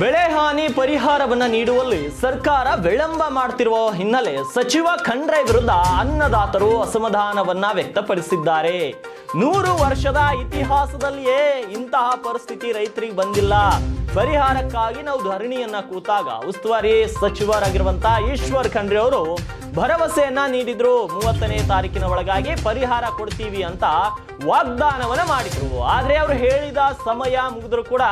ಬೆಳೆ ಹಾನಿ ಪರಿಹಾರವನ್ನ ನೀಡುವಲ್ಲಿ ಸರ್ಕಾರ ವಿಳಂಬ ಮಾಡ್ತಿರುವ ಹಿನ್ನೆಲೆ ಸಚಿವ ಖಂಡ್ರೆ ವಿರುದ್ಧ ಅನ್ನದಾತರು ಅಸಮಾಧಾನವನ್ನ ವ್ಯಕ್ತಪಡಿಸಿದ್ದಾರೆ. ನೂರು ವರ್ಷದ ಇತಿಹಾಸದಲ್ಲಿಯೇ ಇಂತಹ ಪರಿಸ್ಥಿತಿ ರೈತರಿಗೆ ಬಂದಿಲ್ಲ. ಪರಿಹಾರಕ್ಕಾಗಿ ನಾವು ಧರಣಿಯನ್ನ ಕೂತಾಗ ಉಸ್ತುವಾರಿ ಸಚಿವರಾಗಿರುವಂತಹ ಈಶ್ವರ್ ಖಂಡ್ರೆ ಅವರು ಭರವಸೆಯನ್ನ ನೀಡಿದ್ರು. ಮೂವತ್ತನೇ ತಾರೀಕಿನ ಒಳಗಾಗಿ ಪರಿಹಾರ ಕೊಡ್ತೀವಿ ಅಂತ ವಾಗ್ದಾನವನ್ನ ಮಾಡಿದ್ರು. ಆದ್ರೆ ಅವರು ಹೇಳಿದ ಸಮಯ ಮುಗಿದ್ರು ಕೂಡ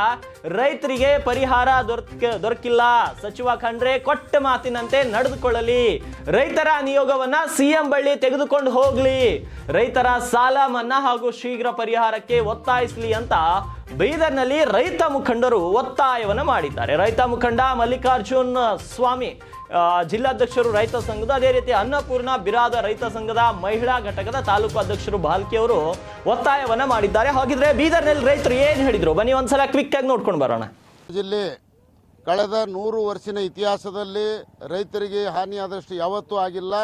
ರೈತರಿಗೆ ಪರಿಹಾರ ದೊರಕ, ದೊರಕಿಲ್ಲ. ಸಚಿವ ಖಂಡ್ರೆ ಕೊಟ್ಟ ಮಾತಿನಂತೆ ನಡೆದುಕೊಳ್ಳಲಿ. ರೈತರ ನಿಯೋಗವನ್ನ ಸಿಎಂ ಬಳ್ಳಿ ತೆಗೆದುಕೊಂಡು ಹೋಗ್ಲಿ. ರೈತರ ಸಾಲ ಮನ್ನಾ ಹಾಗೂ ಶೀಘ್ರ ಪರಿಹಾರಕ್ಕೆ ಒತ್ತಾಯಿಸಲಿ ಅಂತ ಬೀದರ್ನಲ್ಲಿ ರೈತ ಮುಖಂಡರು ಒತ್ತಾಯವನ್ನು ಮಾಡಿದ್ದಾರೆ. ರೈತ ಮುಖಂಡ ಮಲ್ಲಿಕಾರ್ಜುನ್ ಸ್ವಾಮಿ ಜಿಲ್ಲಾಧ್ಯಕ್ಷರು ರೈತ ಸಂಘದ, ಅದೇ ರೀತಿ ಅನ್ನಪೂರ್ಣ ಬಿರಾದ ರೈತ ಸಂಘದ ಮಹಿಳಾ ಘಟಕದ ತಾಲೂಕು ಅಧ್ಯಕ್ಷರು ಬಾಲ್ಕಿ ಅವರು ಒತ್ತಾಯವನ್ನ ಮಾಡಿದ್ದಾರೆ. ಹಾಗಿದ್ರೆ ಬೀದರ್ನಲ್ಲಿ ರೈತರು ಏನು ಹೇಳಿದರು? ಬನ್ನಿ ಒಂದ್ಸಲ ಕ್ವಿಕ್ ಆಗಿ ನೋಡ್ಕೊಂಡು ಬರೋಣ. ಜಿಲ್ಲೆ ಕಳೆದ ನೂರು ವರ್ಷಿನ ಇತಿಹಾಸದಲ್ಲಿ ರೈತರಿಗೆ ಹಾನಿಯಾದಷ್ಟು ಯಾವತ್ತೂ ಆಗಿಲ್ಲ.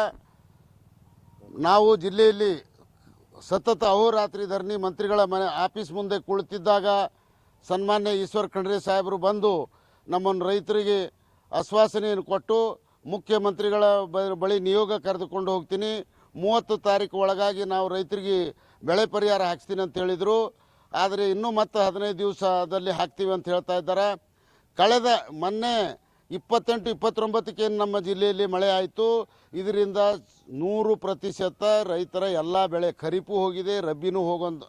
ನಾವು ಜಿಲ್ಲೆಯಲ್ಲಿ ಸತತ ಅಹೋರಾತ್ರಿ ಧರಣಿ ಮಂತ್ರಿಗಳ ಮನೆ ಆಫೀಸ್ ಮುಂದೆ ಕುಳಿತಿದ್ದಾಗ ಸನ್ಮಾನ್ಯ ಈಶ್ವರ್ ಖಂಡ್ರೆ ಸಾಹೇಬರು ಬಂದು ನಮ್ಮನ್ನು ರೈತರಿಗೆ ಆಶ್ವಾಸನೆಯನ್ನು ಕೊಟ್ಟು ಮುಖ್ಯಮಂತ್ರಿಗಳ ಬಳಿ ನಿಯೋಗ ಕರೆದುಕೊಂಡು ಹೋಗ್ತೀನಿ. ಮೂವತ್ತು ತಾರೀಕು ಒಳಗಾಗಿ ನಾವು ರೈತರಿಗೆ ಬೆಳೆ ಪರಿಹಾರ ಹಾಕ್ಸ್ತೀನಿ ಅಂತ ಹೇಳಿದರು. ಆದರೆ ಇನ್ನೂ ಮತ್ತೆ ಹದಿನೈದು ದಿವಸದಲ್ಲಿ ಹಾಕ್ತೀವಿ ಅಂತ ಹೇಳ್ತಾ ಇದ್ದಾರೆ. ಕಳೆದ ಮೊನ್ನೆ ಇಪ್ಪತ್ತೆಂಟು, ಇಪ್ಪತ್ತೊಂಬತ್ತಕ್ಕೆ ಏನು ನಮ್ಮ ಜಿಲ್ಲೆಯಲ್ಲಿ ಮಳೆ ಆಯಿತು. ಇದರಿಂದ ನೂರು ಪ್ರತಿಶತ ರೈತರ ಎಲ್ಲ ಬೆಳೆ ಖರೀಪು ಹೋಗಿದೆ, ರಬ್ಬಿನೂ ಹೋಗೊಂದು,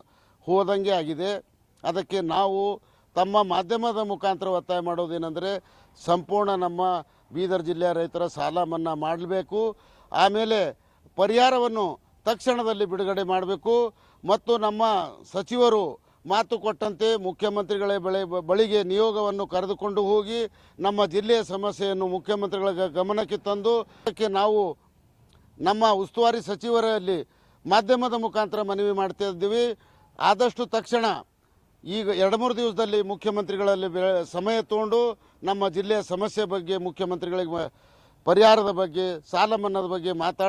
ಹೋದಂಗೆ ಆಗಿದೆ. ಅದಕ್ಕೆ ನಾವು ತಮ್ಮ ಮಾಧ್ಯಮದ ಮುಖಾಂತರ ಒತ್ತಾಯ ಮಾಡೋದೇನೆಂದರೆ, ಸಂಪೂರ್ಣ ನಮ್ಮ ಬೀದರ್ ಜಿಲ್ಲೆಯ ರೈತರ ಸಾಲ ಮನ್ನಾ ಮಾಡಬೇಕು. ಆಮೇಲೆ ಪರಿಹಾರವನ್ನು ತಕ್ಷಣದಲ್ಲಿ ಬಿಡುಗಡೆ ಮಾಡಬೇಕು. ಮತ್ತು ನಮ್ಮ ಸಚಿವರು ಮಾತು ಕೊಟ್ಟಂತೆ ಮುಖ್ಯಮಂತ್ರಿಗಳ ಬಳಿ ಬಳಿಗೆ ನಿಯೋಗವನ್ನು ಕರೆದುಕೊಂಡು ಹೋಗಿ ನಮ್ಮ ಜಿಲ್ಲೆಯ ಸಮಸ್ಯೆಯನ್ನು ಮುಖ್ಯಮಂತ್ರಿಗಳ ಗಮನಕ್ಕೆ ತಂದು ಅದಕ್ಕೆ ನಾವು ನಮ್ಮ ಉಸ್ತುವಾರಿ ಸಚಿವರಲ್ಲಿ ಮಾಧ್ಯಮದ ಮುಖಾಂತರ ಮನವಿ ಮಾಡ್ತಾ ಇದ್ದೀವಿ. ಆದಷ್ಟು ತಕ್ಷಣ ಈಗ ಎರಡು ಮೂರು ದಿವಸದಲ್ಲಿ ಮುಖ್ಯಮಂತ್ರಿಗಳಲ್ಲಿ ಸಮಯ ತಗೊಂಡು ನಮ್ಮ ಜಿಲ್ಲೆಯ ಸಮಸ್ಯೆ ಬಗ್ಗೆ ಮುಖ್ಯಮಂತ್ರಿಗಳಿಗೆ ಪರಿಹಾರದ ಬಗ್ಗೆ, ಸಾಲ ಮನ್ನಾದ ಬಗ್ಗೆ ಮಾತಾಡ್ತಾ